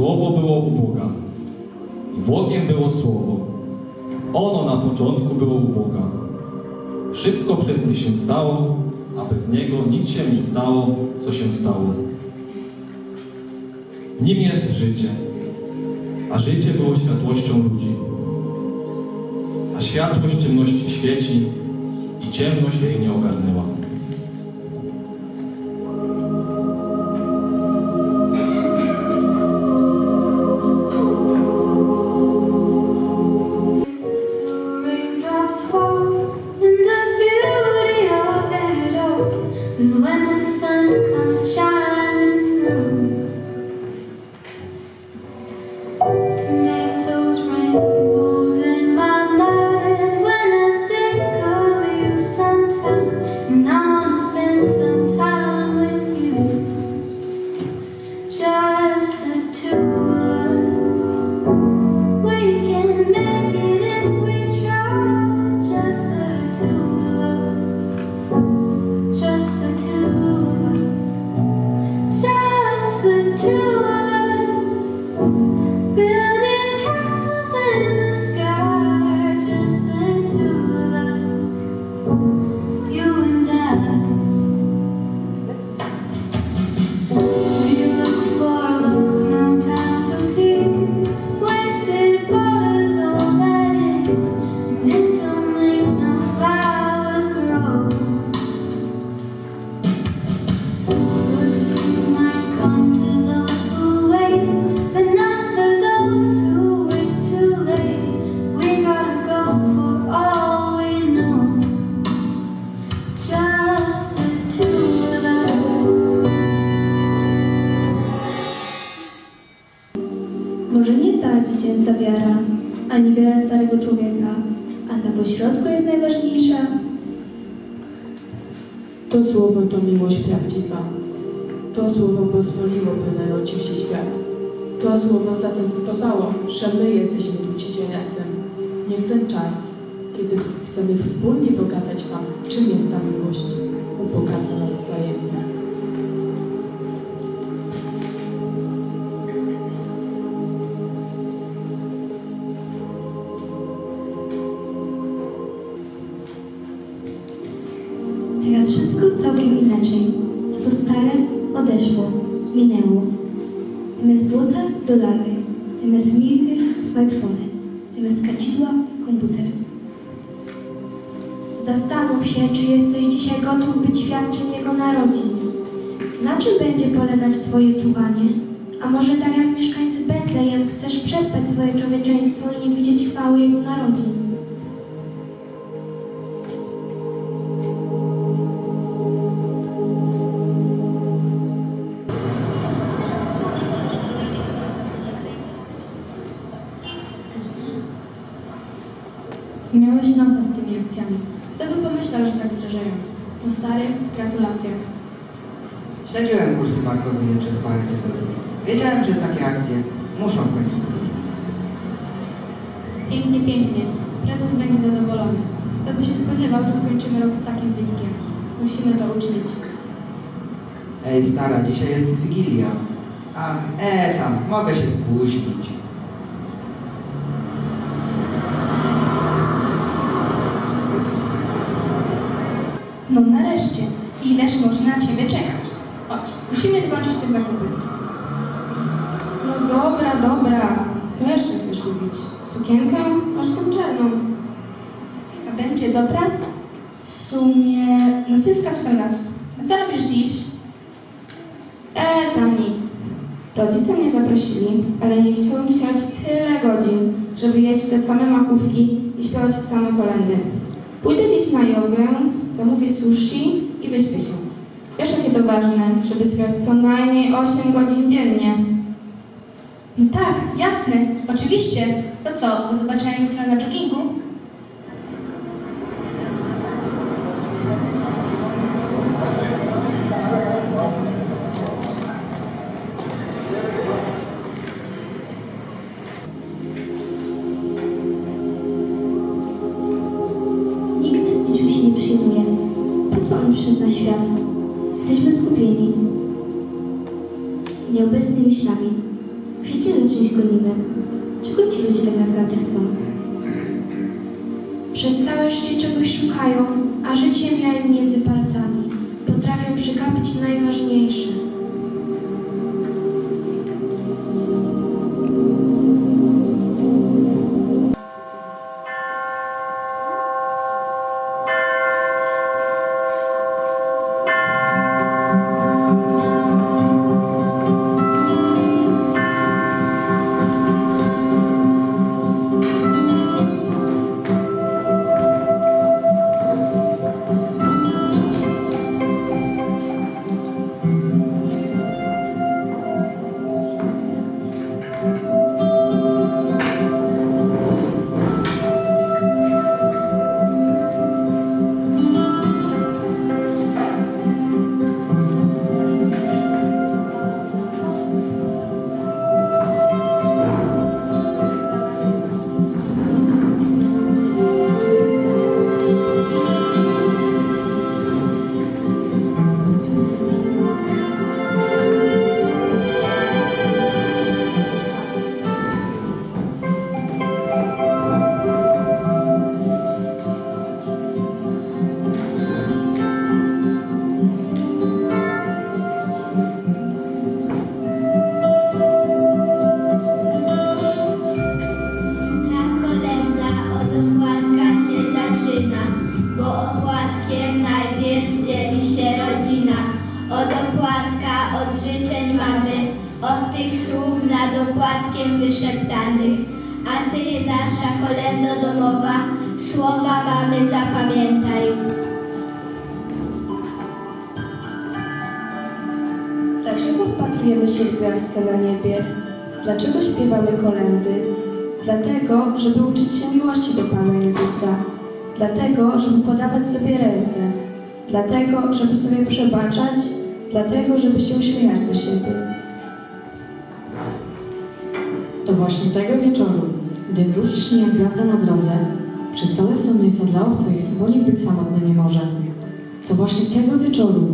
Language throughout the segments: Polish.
Słowo było u Boga. I Bogiem było Słowo. Ono na początku było u Boga. Wszystko przez nie się stało, a bez Niego nic się nie stało, co się stało. Nim jest życie, a życie było światłością ludzi. A światłość ciemności świeci i ciemność jej nie ogarnęła. Ani wiara starego człowieka, a ta pośrodku jest najważniejsza. To słowo to miłość prawdziwa. To słowo pozwoliło, by narodził się świat. To słowo zadecydowało, że my jesteśmy razem. Niech ten czas, kiedy chcemy wspólnie pokazać Wam, czym jest ta miłość, ubogaca nas wzajemnie. Minęło. Zamiast złota dolary, zamiast mirry smartfony, zamiast kadzidła komputer. Zastanów się, czy jesteś dzisiaj gotów być świadkiem Jego narodzin. Na czym będzie polegać Twoje czuwanie? A może tak jak mieszkańcy Betlejem chcesz przespać swoje człowieczeństwo i nie widzieć chwały Jego narodzin? Miałeś nosa z tymi akcjami. Kto by pomyślał, że tak zdarzają? No stary, gratulacje. Śledziłem kursy markowyne przez parę tygodni. Wiedziałem, że takie akcje muszą w końcu. Pięknie, pięknie. Prezes będzie zadowolony. Kto by się spodziewał, że skończymy rok z takim wynikiem? Musimy to uczcić. Ej, stara, dzisiaj jest Wigilia. A, e, tam, mogę się spóźnić. No nareszcie. Ileż można na Ciebie czekać? Chodź, musimy dokończyć te zakupy. No dobra, dobra. Co jeszcze chcesz kupić? Sukienkę? Masz tą czarną. A będzie dobra? W sumie nasypka w sam. A co robisz dziś? E, tam nic. Rodzice mnie zaprosili, ale nie chciało mi jechać tyle godzin, żeby jeść te same makówki i śpiewać te same kolendy. Pójdę dziś na jogę, zamówię sushi i wyśpię się. Wiesz, jakie to ważne, żeby spać co najmniej 8 godzin dziennie. No tak, jasne, oczywiście. To co, do zobaczenia jutro na joggingu? Tak naprawdę chcą? Przez całe życie czegoś szukają, a życie mija im między palcami. Potrafią przegapić najważniejsze. Wpatrujemy się gwiazdkę na niebie? Dlaczego śpiewamy kolendy? Dlatego, żeby uczyć się miłości do Pana Jezusa. Dlatego, żeby podawać sobie ręce. Dlatego, żeby sobie przebaczać. Dlatego, żeby się uśmiechać do siebie. To właśnie tego wieczoru, gdy wróć śni jak gwiazda na drodze, przy stole są miejsca dla obcych, bo nikt być samotny nie może. To właśnie tego wieczoru,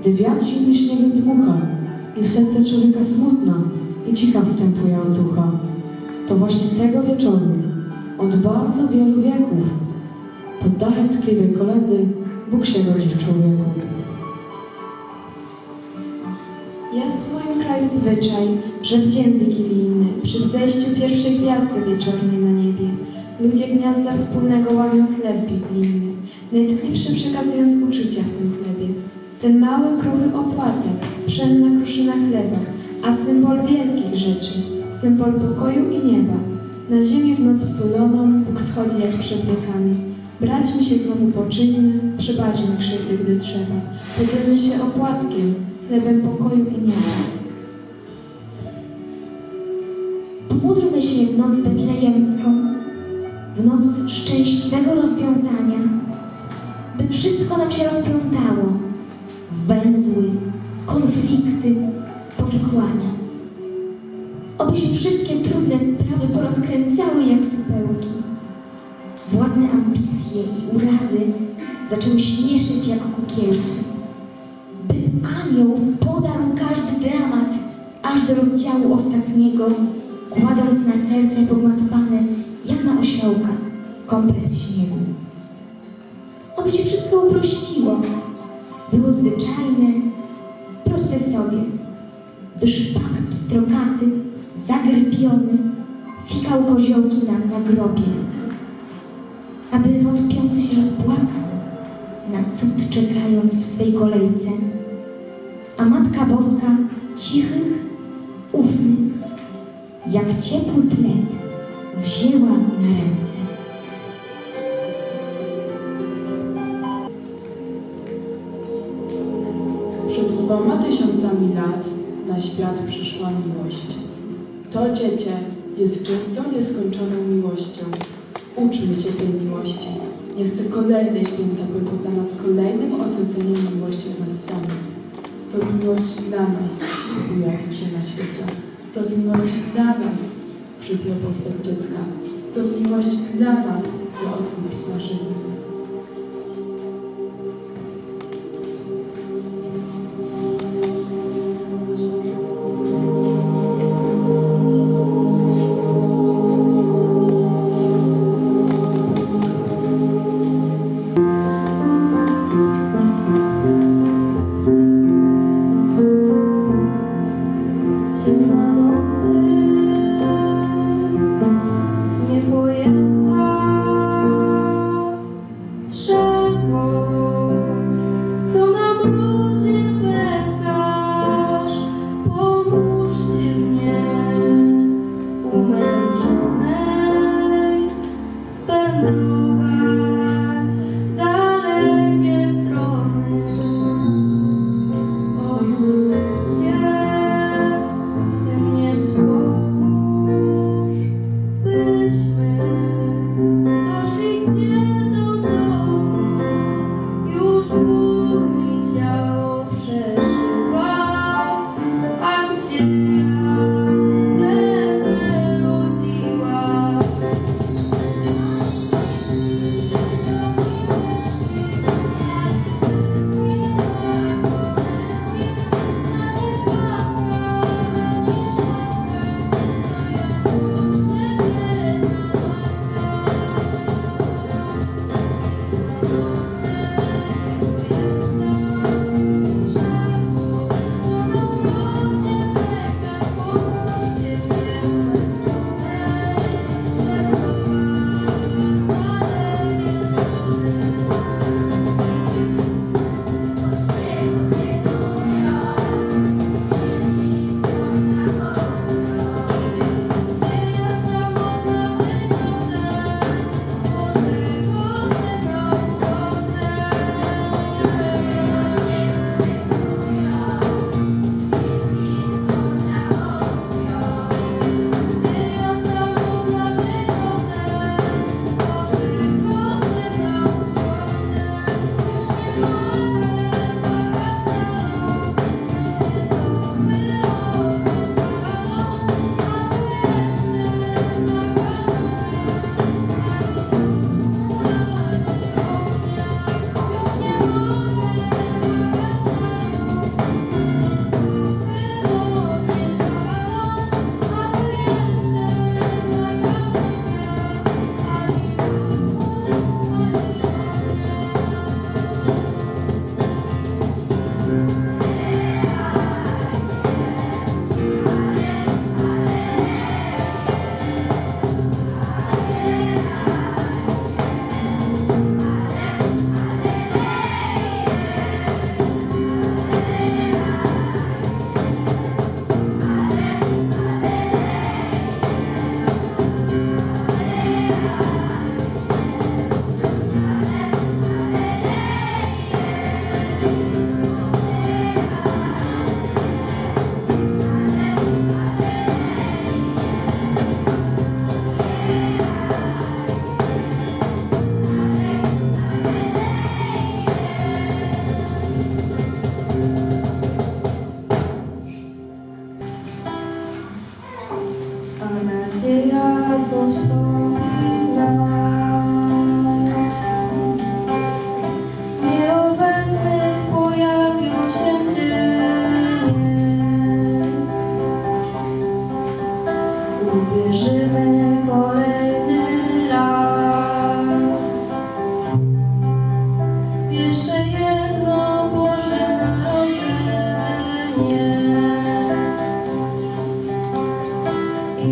gdy wiatr silny śniegiem dmucha i w serce człowieka smutna i cicha wstępuje otucha. To właśnie tego wieczoru, od bardzo wielu wieków, pod dachem tkliwej kolendy Bóg się rodzi w człowieku. Jest w moim kraju zwyczaj, że w dzień wigilijny, przy wzejściu pierwszej gwiazdy wieczornej na niebie, ludzie gniazda wspólnego łamią chleb biblijny, najtkliwszy przekazując uczucia w tym chlebie. Ten mały, kruchy opłatek, pszenna kruszyna chleba, a symbol wielkich rzeczy, symbol pokoju i nieba. Na ziemię w noc wtuloną Bóg schodzi jak przed wiekami. Braćmy się znowu poczyńmy, przebaczmy krzywdy, gdy trzeba. Podzielmy się opłatkiem, chlebem pokoju i nieba. Pomódlmy się w noc betlejemską, w noc szczęśliwego rozwiązania, by wszystko nam się rozplątało. Węzły, konflikty, powikłania. Oby się wszystkie trudne sprawy porozkręcały jak supełki. Własne ambicje i urazy zaczęły śmieszyć jak kukiełki. By anioł podarł każdy dramat, aż do rozdziału ostatniego, kładąc na serce pogmatwane, jak na osiołka, kompres śniegu. Oby się wszystko uprościło, było zwyczajne, proste sobie, by szpak pstrokaty, zagrbiony, fikał koziołki nam na grobie, aby wątpiący się rozpłakał, na cud czekając w swej kolejce, a Matka Boska cichych, ufnych, jak ciepły pled, wzięła na ręce. Lat na świat przyszła miłość. To dziecię jest czystą, nieskończoną miłością. Uczmy się tej miłości. Niech te kolejne święta będą dla nas kolejnym odrodzeniem miłości w nas samych. To z miłości dla nas pojawił się na świecie. To z miłości dla nas przyjął postać dziecka. To z miłości dla nas chce odkupić nasze duchy.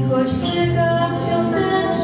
Choć przykaz świątecznych